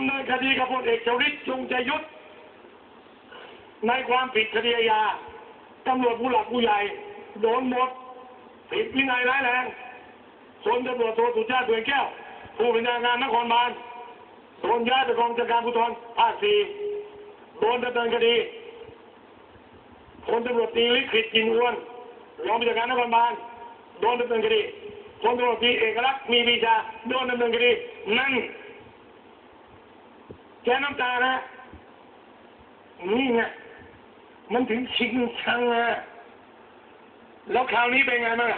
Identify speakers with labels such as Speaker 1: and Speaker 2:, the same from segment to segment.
Speaker 1: ำเนินคดีกับพลเอกชวลิตจงใจยุทธในความผิดคดีอาญาตำรวจผู้หลักผู้ใหญ่โดนหมดผิดวินัยร้ายแรงส่วนตำรวจโทสุชาติเดือนแก้ว ผู้บัญชาการนครบาลโดนย้ายไปกองจัดการภูธรภาคสี่โดนดำเนินคดีพลตำรวจตีลิขิตกินอ้วนรองผู้จัดการนครบาลโดนดำเนินคดีพลตำรวจตีเอกลักษณ์มีวิชาโดนดำเนินคดีนั่น แกน้ำตานะนี่ไงมันถึงชิงชังอะแล้วคราวนี้เป็นไงบ้าง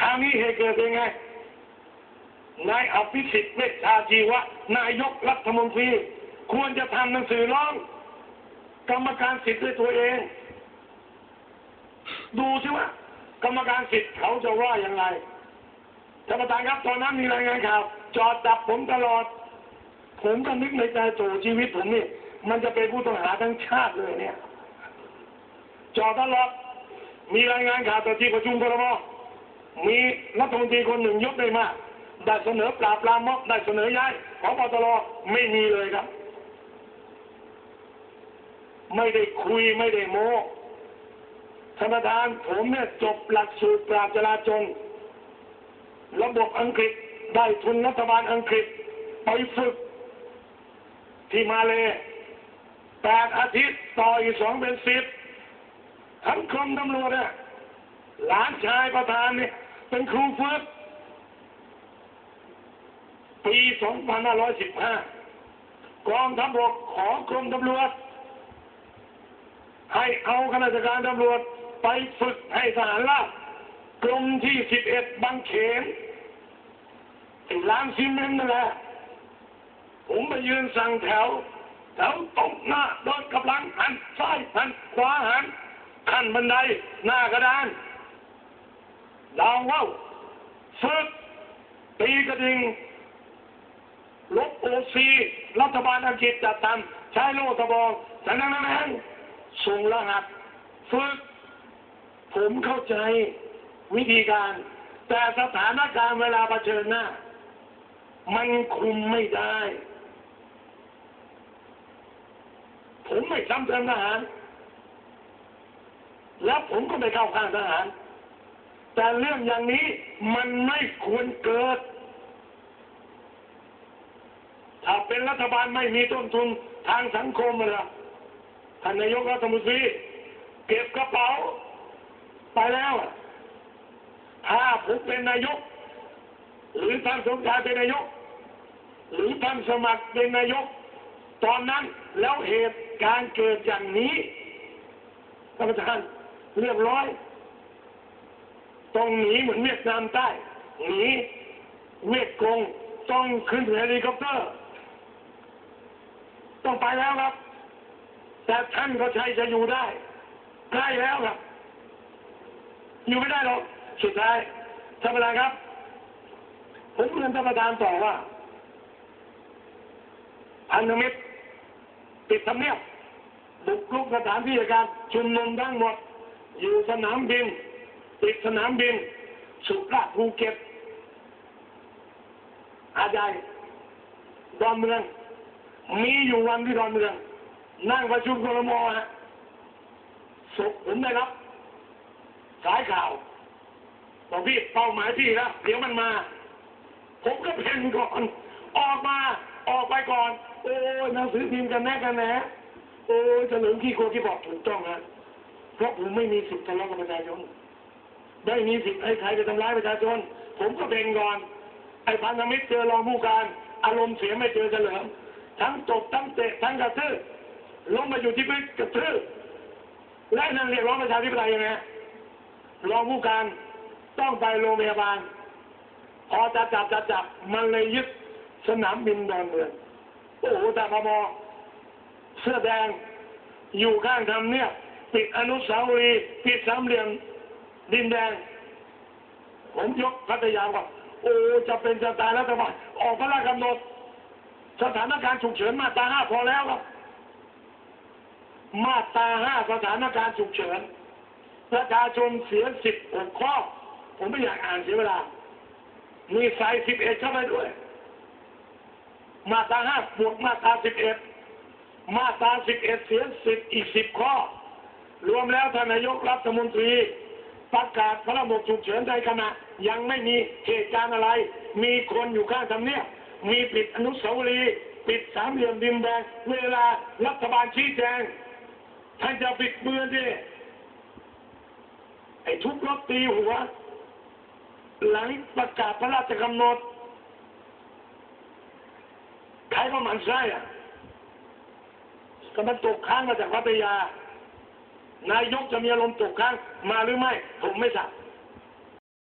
Speaker 1: คราวนี้เหตุเกิดเป็นไง นายอภิสิทธิ์เวชชาชีวะ นายกรัฐมนตรี ควรจะทำหนังสือร้อง กรรมการสิทธิ์ด้วยตัวเอง ดูสิว่า กรรมการสิทธิ์เขาจะว่าอย่างไร ท่านประธานครับตอนนั้นมีรายงานข่าวจอดจับผมตลอด ผมก็นึกในใจโถชีวิตผมนี่มันจะเป็นผู้ต้องหาทั้งชาติเลยเนี่ย จอดตลอดมีรายงานข่าวต่อที่ประชุมครมมีรัฐมนตรีคนหนึ่งยกได้มากได้เสนอปราบปรามม็อบได้เสนอย้ายขอปตรไม่มีเลยครับ ไม่ได้คุยไม่ได้โม้ท่านประธานผมเนี่ยจบหลักสูตรปราบจราจน ระบบอังกฤษได้ทุนรัฐบาลอังกฤษไปฝึก ที่มาเลยแปดอาทิตย์ต่ออีกสองเป็นสิบทั้งกรมตำรวจเนี่ยหลานชายประธานเนี่ยเป็นครูฝึก ปีสองพันห้าร้อยสิบห้ากองทัพบกขอกรมตำรวจ ให้เอาข้าราชการตำรวจไปฝึกให้ทหารราบ กรมที่สิบเอ็ดบางเขนไอ้ร้านซีเมนต์นั่นแหละผมไปยืนสั่งแถว แถวตกหน้าโดนกำลังหันซ้ายหันขวาหันขั้นบันไดหน้ากระดานดาวว่าวฝึกตีกระดิ่งลบโอซีรัฐบาลอังกฤษจัดทำใช้โล่ตะบองแต่นั้นนั้นส่งรหัสฝึกผมเข้าใจ วิธีการ แต่สถานการณ์เวลาเผชิญหน้า มันคุมไม่ได้ ผมไม่ซ้ำเติมทหาร แล้วผมก็ไม่เข้าข้างทหาร แต่เรื่องอย่างนี้มันไม่ควรเกิด ถ้าเป็นรัฐบาลไม่มีต้นทุนทางสังคมเลยท่านนายกรัฐมนตรีเก็บกระเป๋า ไปแล้วอะ ถ้าผมเป็นนายก หรือท่านสมชายเป็นนายก หรือท่านสมัครเป็นนายก ตอนนั้นแล้วเหตุการณ์เกิดอย่างนี้ท่านประธานเรียบร้อยต้องหนีเหมือนเวียดนามใต้หนีเวียดกงต้องขึ้นเฮลิคอปเตอร์ ต้องไปแล้วครับ แต่ท่านก็ใช้จะอยู่ได้ใกล้แล้วครับ อยู่ไม่ได้หรอก สุดท้ายท่านประธานครับผมเรียนท่านประธานต่อว่าพันธมิตรปิดทำเนียบบุกรุกสถานที่ราชการชุมนุมทั้งหมด อยู่สนามบินปิดสนามบิน สุราษฎร์ภูเก็ตอาใหญ่ดอนเมือง มีอยู่วันที่ดอนเมือง นั่งประชุมครมฮะสุขผมได้รับสายข่าว บอกพี่เป้าหมายพี่แล้วเดี๋ยวมันมา ผมก็เพ่นก่อน ออกมาออกไปก่อน โอ้ยหนังสือพิมพ์กันแน่กันแน่โอ้ยเฉลิมขี้โคที่บอกถูกต้องนะเพราะผมไม่มีสิทธิ์ทะเลาะกับประชาชนไม่มีสิทธิ์ให้ใครไปทำร้ายประชาชน ผมก็เพ่งก่อน ไอ้พันธมิตรเจอรองผู้การ อารมณ์เสียไม่เจอเฉลิมทั้งตบทั้งเตะทั้งกระทืบลงมาอยู่ที่พื้นกระทืบและนั่นเรียกร้องประชาธิปไตยยังไงรองผู้การ ต้องไปโรงพยาบาล พอจะจับจะจับมันเลยยึดสนามบินดอนเมือง โอ้โหแต่พมเสื้อแดงอยู่ข้างทำเนี่ยปิดอนุสาวรีย์ปิดสามเหลี่ยมดินแดง ผมยกพัทยาว่าโอ้จะเป็นจะตายแล้วแต่ว่าออกพระราชกำหนด สถานการณ์ฉุกเฉินมาตราห้าพอแล้วครับ มาตราห้าสถานการณ์ฉุกเฉินประชาชนเสียสิบหกข้อ ผมไม่อยากอ่านเสียเวลา มีสายสิบเอ็ดเข้าไปด้วย มาตราห้าบวกมาตราสิบเอ็ดมาตราสิบเอ็ดเสียสิบอีกสิบข้อ รวมแล้วท่านนายกรัฐมนตรี ประกาศพระบบฉุกเฉินในขณะ ยังไม่มีเหตุการณ์อะไร มีคนอยู่ข้างทำเนียบมีปิดอนุสาวรีย์ปิดสามเหลี่ยมดินแดงเวลารัฐบาลชี้แจงท่านจะปิดเบือนดิไอ้ทุบรถตีหัว หลังประกาศพระราชกำหนดใครก็มันไส้อะก็มันตกค้างมาจากพัทยา นายกจะมีอารมณ์ตกค้างมาหรือไม่ ผมไม่ทราบ